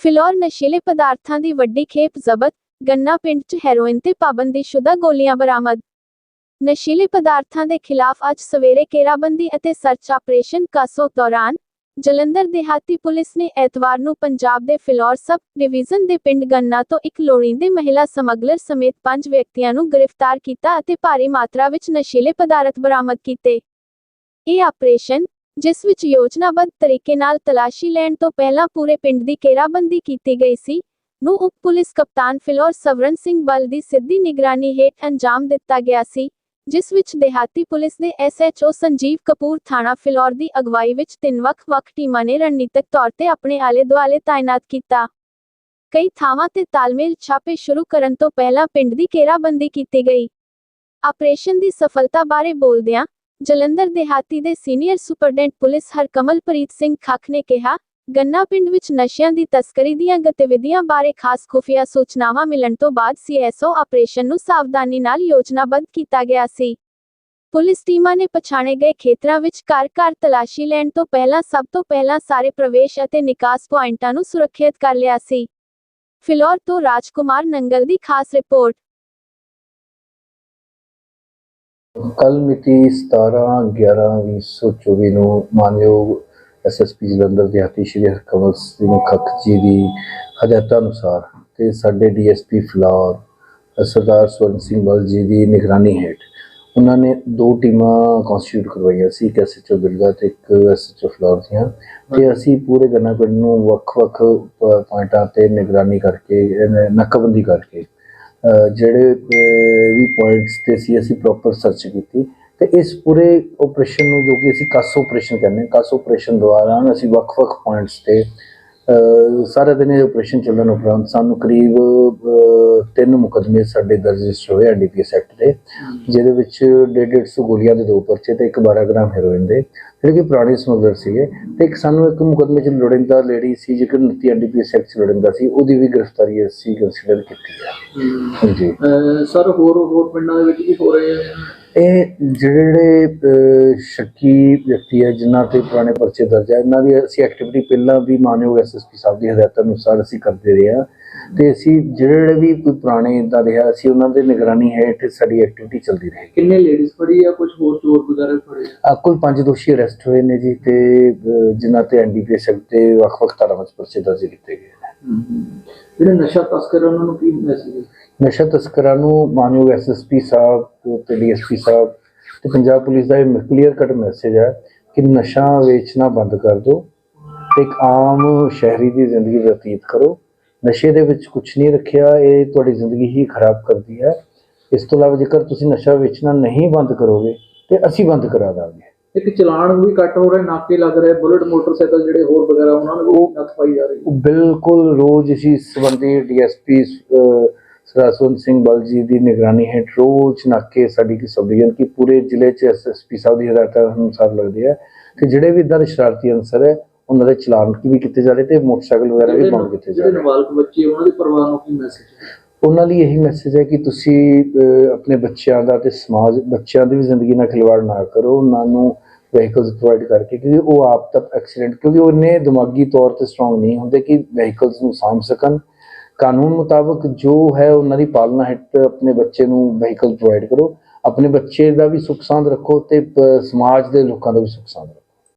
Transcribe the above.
ਫਿਲੌਰ ਨਸ਼ੀਲੇ ਪਦਾਰਥਾਂ ਦੀ ਵੱਡੀ ਖੇਪ ਜ਼ਬਤ, ਗੰਨਾ ਪਿੰਡ 'ਚ ਹੈਰੋਇਨ ਤੇ ਪਾਬੰਦੀਸ਼ੁਦਾ ਗੋਲੀਆਂ ਬਰਾਮਦ। ਨਸ਼ੀਲੇ ਪਦਾਰਥਾਂ ਦੇ ਖਿਲਾਫ ਅੱਜ ਸਵੇਰੇ ਘੇਰਾਬੰਦੀ ਅਤੇ ਸਰਚ ਆਪਰੇਸ਼ਨ ਕਾਸੋ ਦੌਰਾਨ ਜਲੰਧਰ ਦਿਹਾਤੀ ਪੁਲਿਸ ਨੇ ਐਤਵਾਰ ਨੂੰ ਪੰਜਾਬ ਦੇ ਫਿਲੌਰ ਸਬ ਡਿਵੀਜ਼ਨ ਦੇ ਪਿੰਡ ਗੰਨਾ ਤੋਂ ਇੱਕ ਲੋੜੀਂਦੇ ਮਹਿਲਾ ਸਮਗਲਰ ਸਮੇਤ ਪੰਜ ਵਿਅਕਤੀਆਂ ਨੂੰ ਗ੍ਰਿਫਤਾਰ ਕੀਤਾ ਅਤੇ ਭਾਰੀ ਮਾਤਰਾ ਵਿੱਚ ਨਸ਼ੀਲੇ ਪਦਾਰਥ ਬਰਾਮਦ ਕੀਤੇ। ਇਹ ਆਪਰੇਸ਼ਨ ਜਿਸ ਵਿੱਚ ਯੋਜਨਾਬੱਧ ਤਰੀਕੇ ਨਾਲ ਤਲਾਸ਼ੀ ਲੈਣ ਤੋਂ ਪਹਿਲਾਂ ਪੂਰੇ ਪਿੰਡ ਦੀ ਘੇਰਾਬੰਦੀ ਕੀਤੀ ਗਈ ਸੀ, ਨੂੰ ਉਪ ਪੁਲਿਸ ਕਪਤਾਨ ਫਿਲੌਰ ਸਵਰਨ ਸਿੰਘ ਬਲ ਦੀ ਸਿੱਧੀ ਨਿਗਰਾਨੀ ਹੇਠ ਅੰਜਾਮ ਦਿੱਤਾ ਗਿਆ ਸੀ, ਜਿਸ ਵਿੱਚ ਦਿਹਾਤੀ ਪੁਲਿਸ ਦੇ ਐਸਐਚਓ ਸੰਜੀਵ ਕਪੂਰ ਥਾਣਾ ਫਿਲੌਰ ਦੀ ਅਗਵਾਈ ਵਿੱਚ ਤਿੰਨ ਵੱਖ-ਵੱਖ ਟੀਮਾਂ ਨੇ ਰਣਨੀਤਕ ਤੌਰ ਤੇ ਆਪਣੇ ਆਲੇ-ਦੁਆਲੇ ਤਾਇਨਾਤ ਕੀਤਾ। ਕਈ ਥਾਵਾਂ ਤੇ ਤਾਲਮੇਲ ਛਾਪੇ ਸ਼ੁਰੂ ਕਰਨ ਤੋਂ ਪਹਿਲਾਂ ਪਿੰਡ ਦੀ ਘੇਰਾਬੰਦੀ ਕੀਤੀ ਗਈ। ਆਪਰੇਸ਼ਨ ਦੀ ਸਫਲਤਾ ਬਾਰੇ ਬੋਲਦਿਆਂ ਜਲੰਧਰ ਦਿਹਾਤੀ ਦੇ senior superintendent police Harkamalpreet Singh Khakh ਨੇ ਕਿਹਾ, ਗੰਨਾ ਪਿੰਡ ਵਿੱਚ ਨਸ਼ਿਆਂ ਦੀ ਤਸਕਰੀ ਦੀਆਂ ਗਤੀਵਿਧੀਆਂ ਬਾਰੇ ਖਾਸ ਖੁਫੀਆ ਸੂਚਨਾਵਾਂ ਮਿਲਣ ਤੋਂ ਬਾਅਦ ਸੀਐਸਓ ਆਪਰੇਸ਼ਨ ਨੂੰ ਸਾਵਧਾਨੀ ਨਾਲ ਯੋਜਨਾਬੱਧ ਕੀਤਾ ਗਿਆ ਸੀ। ਪੁਲਿਸ ਟੀਮਾਂ ਨੇ ਪਛਾਣੇ ਗਏ ਖੇਤਰਾਂ ਵਿੱਚ ਘਰ-ਘਰ ਤਲਾਸ਼ੀ ਲੈਣ ਤੋਂ ਪਹਿਲਾਂ ਸਭ ਤੋਂ ਪਹਿਲਾਂ ਸਾਰੇ ਪ੍ਰਵੇਸ਼ ਅਤੇ ਨਿਕਾਸ ਪੁਆਇੰਟਾਂ ਨੂੰ ਸੁਰੱਖਿਅਤ ਕਰ ਲਿਆ ਸੀ। ਫਿਲੌਰ ਤੋਂ ਰਾਜਕੁਮਾਰ ਨੰਗਲ ਦੀ ਖਾਸ ਰਿਪੋਰਟ। ਕੱਲ ਮਿਤੀ 17/11/2024 ਨੂੰ ਮਾਨਯੋਗ ਐਸਐਸਪੀ ਜਲੰਧਰ ਦੇ ਹੱਥੀ ਸ਼੍ਰੀ ਹਰਕਮਲ ਸਿੰਘ ਖੱਖ ਜੀ ਦੀ ਹਦਾਇਤਾਂ ਅਨੁਸਾਰ ਤੇ ਸਾਡੇ ਡੀਐਸਪੀ ਫਲੌਰ ਸਰਦਾਰ ਸਵਰਨ ਸਿੰਘ ਬਲ ਜੀ ਦੀ ਨਿਗਰਾਨੀ ਹੇਠ ਉਹਨਾਂ ਨੇ ਦੋ ਟੀਮਾਂ ਕਨਸਟੀਟਿਊਟ ਕਰਵਾਈਆਂ ਸੀ ਇੱਕ ਐਸਐਚਓ ਬਿਲਗਾ ਤੇ ਇੱਕ ਐਸਐਚਓ ਫਲੌਰ ਦੀਆਂ। ਤੇ ਅਸੀਂ ਪੂਰੇ ਗੰਨਾ ਪਿੰਡ ਨੂੰ ਵੱਖ-ਵੱਖ ਪੁਆਇੰਟਾਂ ਤੇ ਨਿਗਰਾਨੀ ਕਰਕੇ ਨਾਕਾਬੰਦੀ ਕਰਕੇ ਜਿਹੜੇ ਵੀ ਪੁਆਇੰਟਸ ਤੇ ਸੀ ਅਸੀਂ ਪ੍ਰੋਪਰ ਸਰਚ ਕੀਤੀ। ਤੇ ਇਸ ਪੂਰੇ ਆਪਰੇਸ਼ਨ ਨੂੰ ਜੋ ਕਿ ਅਸੀਂ ਕਾਸ ਆਪਰੇਸ਼ਨ ਕਹਿੰਦੇ ਹਾਂ, ਕਾਸ ਆਪਰੇਸ਼ਨ ਦੌਰਾਨ ਅਸੀਂ ਵੱਖ-ਵੱਖ ਪੁਆਇੰਟਸ ਤੇ ਸਾਰੇ ਦਿਨ ਇਹ ਆਪਰੇਸ਼ਨ ਚੱਲਣ ਉਪਰੰਤ ਸਾਨੂੰ ਕਰੀਬ ਤਿੰਨ ਮੁਕਦਮੇ ਸਾਡੇ ਦਰਜ ਹੋਏ ਐਨਡੀਪੀਐਸ ਐਕਟ ਦੇ ਜਿਹਦੇ ਵਿੱਚ 150 ਗੋਲੀਆਂ ਦੇ ਦੋ ਪਰਚੇ ਤੇ ਇੱਕ 12 ਗ੍ਰਾਮ ਹੈਰੋਇਨ ਦੇ ਜਿਹੜੇ ਕਿ ਪੁਰਾਣੇ ਸਮਗਲਰ ਸੀਗੇ ਤੇ ਇੱਕ ਸਾਨੂੰ ਇੱਕ ਮੁਕਦਮੇ ਚ ਲੋੜਿੰਦਾ ਲੇਡੀ ਸੀ ਜੇਕਰ 29 ਐਨਡੀਪੀਐਸ ਐਕਟ ਚ ਲੋੜਿੰਦਾ ਸੀ ਉਹਦੀ ਵੀ ਗ੍ਰਿਫਤਾਰੀ ਅਸੀਂ ਕੰਸੀਡਰ ਕੀਤੀ ਹੈ। ਹਾਂਜੀ। ਅਹ ਸਰ ਹੋਰ ਹੋਰ ਪਿੰਡਾਂ ਦੇ ਵਿੱਚ ਵੀ ਹੋ ਰਹੇ ਆ ਇਹ ਜਿਹੜੇ ਅਹ, ਸ਼ੱਕੀ ਵਿਅਕਤੀ ਹੈ ਜਿਨ੍ਹਾਂ ਤੇ ਪੁਰਾਣੇ ਪਰਚੇ ਦਰਜ ਹੈ ਇਹਨਾਂ ਦੀ ਅਸੀਂ ਐਕਟੀਵਿਟੀ ਪਹਿਲਾਂ ਵੀ ਮਾਨਯੋਗ ਐਸਐਸਪੀ ਸਾਹਿਬ ਦੀ ਹਦਾਇਤਾਂ ਅਨੁਸਾਰ ਅਸੀਂ ਕਰਦੇ ਰਹੇ ਹਾਂ। ਤੇ ਅਸੀਂ ਜਿਹੜੇ ਵੀ ਕੋਈ ਪੁਰਾਣੇ ਇਦਾਂ ਰਿਹਾ ਅਸੀਂ ਉਹਨਾਂ ਦੇ ਨਿਗਰਾਨੀ ਹੇਠ ਸਾਡੀ ਐਕਟੀਵਿਟੀ ਚੱਲਦੀ ਰਹੇਗੀ। ਕਿੰਨੇ ਲੇਡੀਜ਼ ਫੜੀ ਆ ਕੁਝ ਹੋਰ ਚੋਰ ਵਗੈਰਾ ਫੜੇ ਆ? ਆ ਕੁੱਲ ਪੰਜ ਦੋਸ਼ੀ ਅਰੈਸਟ ਹੋਏ ਨੇ ਜੀ ਤੇ ਅਹ, ਜਿਨ੍ਹਾਂ ਤੇ ਐਨਡੀਪੀਐਸ ਐਕਟ ਤੇ ਵੱਖ-ਵੱਖ ਧਾਰਾਵਾਂ 'ਚ ਪਰਚੇ ਦਰਜ ਕੀਤੇ ਗਏ ਨੇ। ਜਿਹੜੇ ਨਸ਼ਾ ਤਸਕਰ ਆ, ਉਹਨਾਂ ਨੂੰ ਕੀ ਮੈਸੇਜ ਨਸ਼ਾ ਤਸਕਰਾਂ ਨੂੰ ਮਾਨਯੋਗ ਐਸਐਸਪੀ ਸਾਹਿਬ ਤੇ ਡੀਐਸਪੀ ਸਾਹਿਬ ਤੇ ਪੰਜਾਬ ਪੁਲਿਸ ਦਾ ਇਹ ਕਲੀਅਰ ਕੱਟ ਮੈਸੇਜ ਹੈ ਕਿ ਨਸ਼ਾ ਵੇਚਣਾ ਬੰਦ ਕਰ ਦਿਓ ਤੇ ਇੱਕ ਆਮ ਸ਼ਹਿਰੀ ਦੀ ਜ਼ਿੰਦਗੀ ਬਤੀਤ ਕਰੋ। ਨਸ਼ੇ ਦੇ ਵਿੱਚ ਕੁਝ ਨਹੀਂ ਰੱਖਿਆ ਇਹ ਤੁਹਾਡੀ ਜ਼ਿੰਦਗੀ ਹੀ ਖਰਾਬ ਕਰਦੀ ਹੈ। ਇਸ ਤੋਂ ਇਲਾਵਾ ਜੇਕਰ ਤੁਸੀਂ ਨਸ਼ਾ ਵੇਚਣਾ ਨਹੀਂ ਬੰਦ ਕਰੋਗੇ ਤੇ ਅਸੀਂ ਬੰਦ ਕਰਾ ਦਾਂਗੇ। ਇੱਕ ਚਲਾਨ ਵੀ ਕੱਟ ਹੋ ਰਿਹਾ ਨਾਕੇ ਲੱਗ ਰਹੇ ਬੁਲਟ ਮੋਟਰਸਾਈਕਲ ਜਿਹੜੇ ਹੋਰ ਵਗੈਰਾ ਉਹਨਾਂ ਨੂੰ ਨੱਥ ਪਾਈ ਜਾ ਰਹੀ ਬਿਲਕੁਲ ਰੋਜ਼ ਇਸੀ ਸੰਬੰਧੀ ਡੀਐਸਪੀ ਸਰਸਵੰਤ ਸਿੰਘ ਬਲ ਜੀ ਦੀ ਨਿਗਰਾਨੀ ਹੇਠ ਰੋਜ਼ ਨਾਕੇ ਸਾਡੀ ਕੀ ਸਬ ਡਿਵੀਜ਼ਨ ਕੀ ਪੂਰੇ ਜ਼ਿਲ੍ਹੇ 'ਚ ਐਸਐਸਪੀ ਸਾਹਿਬ ਦੀ ਹਦਾਇਤਾਂ ਅਨੁਸਾਰ ਲੱਗਦੇ ਆ ਤੇ ਜਿਹੜੇ ਵੀ ਇਦਾਂ ਦੇ ਸ਼ਰਾਰਤੀ ਅਨਸਰ ਹੈ ਉਹਨਾਂ ਦੇ ਚਲਾਨ ਵੀ ਕੀਤੇ ਜਾ ਰਹੇ ਤੇ ਮੋਟਰਸਾਈਕਲ ਵਗੈਰਾ ਵੀ ਬੰਦ ਕੀਤੇ ਜਾ ਜਿਹੜੇ ਨਾਬਾਲਗ ਬੱਚੇ ਉਹਨਾਂ ਦੇ ਪਰਿਵਾਰ ਨੂੰ ਕੀ ਮੈਸੇਜ ਉਹਨਾਂ ਲਈ ਇਹੀ ਮੈਸੇਜ ਹੈ ਕਿ ਤੁਸੀਂ ਆਪਣੇ ਬੱਚਿਆਂ ਦਾ ਤੇ ਸਮਾਜ ਬੱਚਿਆਂ ਦੀ ਵੀ ਜ਼ਿੰਦਗੀ ਨਾਲ ਖਿਲਵਾੜ ਨਾ ਕਰੋ ਉਹਨਾਂ ਨੂੰ ਵਹੀਕਲਸ ਪ੍ਰੋਵਾਈਡ ਕਰਕੇ ਕਿਉਂਕਿ ਉਹ ਆਪ ਤੱਕ ਐਕਸੀਡੈਂਟ ਕਿਉਂਕਿ ਉਹਨੇ ਦਿਮਾਗੀ ਤੌਰ ਤੇ ਸਟਰੋਂਗ ਨਹੀਂ ਹੁੰਦੇ ਕਿ ਵਹੀਕਲਸ ਨੂੰ ਸਾਂਭ ਸਕਣ। ਕਾਨੂੰਨ ਮੁਤਾਬਕ ਜੋ ਹੈ ਉਹਨਾਂ ਦੀ ਪਾਲਣਾ ਹੇਠ ਆਪਣੇ ਬੱਚੇ ਨੂੰ ਵਹੀਕਲ ਪ੍ਰੋਵਾਈਡ ਕਰੋ, ਆਪਣੇ ਬੱਚੇ ਦਾ ਵੀ ਸੁੱਖ ਸਾਂਦ ਰੱਖੋ ਤੇ ਸਮਾਜ ਦੇ ਲੋਕਾਂ ਦਾ ਵੀ ਸੁੱਖ ਸਾਂਦ ਰੱਖੋ।